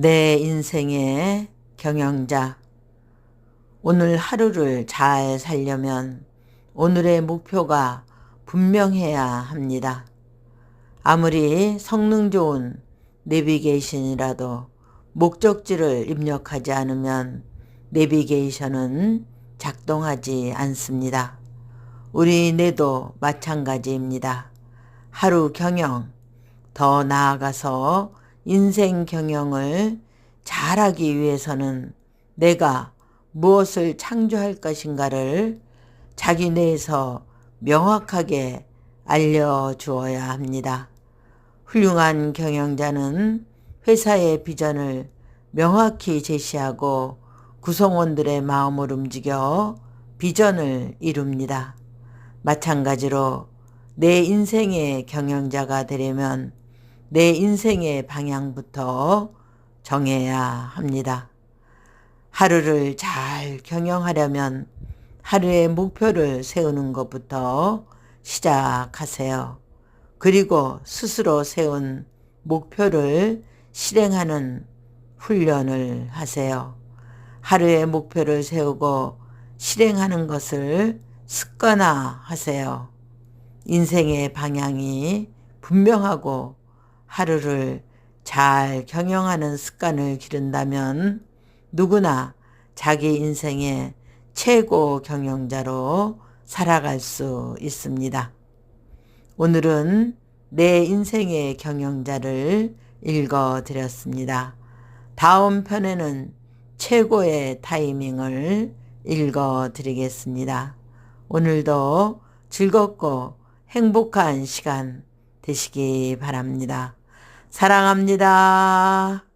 내 인생의 경영자. 오늘 하루를 잘 살려면 오늘의 목표가 분명해야 합니다. 아무리 성능 좋은 내비게이션이라도 목적지를 입력하지 않으면 내비게이션은 작동하지 않습니다. 우리 뇌도 마찬가지입니다. 하루 경영, 더 나아가서 인생 경영을 잘하기 위해서는 내가 무엇을 창조할 것인가를 자기 내에서 명확하게 알려주어야 합니다. 훌륭한 경영자는 회사의 비전을 명확히 제시하고 구성원들의 마음을 움직여 비전을 이룹니다. 마찬가지로 내 인생의 경영자가 되려면 내 인생의 방향부터 정해야 합니다. 하루를 잘 경영하려면 하루의 목표를 세우는 것부터 시작하세요. 그리고 스스로 세운 목표를 실행하는 훈련을 하세요. 하루의 목표를 세우고 실행하는 것을 습관화 하세요. 인생의 방향이 분명하고 하루를 잘 경영하는 습관을 기른다면 누구나 자기 인생의 최고 경영자로 살아갈 수 있습니다. 오늘은 내 인생의 경영자를 읽어 드렸습니다. 다음 편에는 최고의 타이밍을 읽어 드리겠습니다. 오늘도 즐겁고 행복한 시간 되시기 바랍니다. 사랑합니다.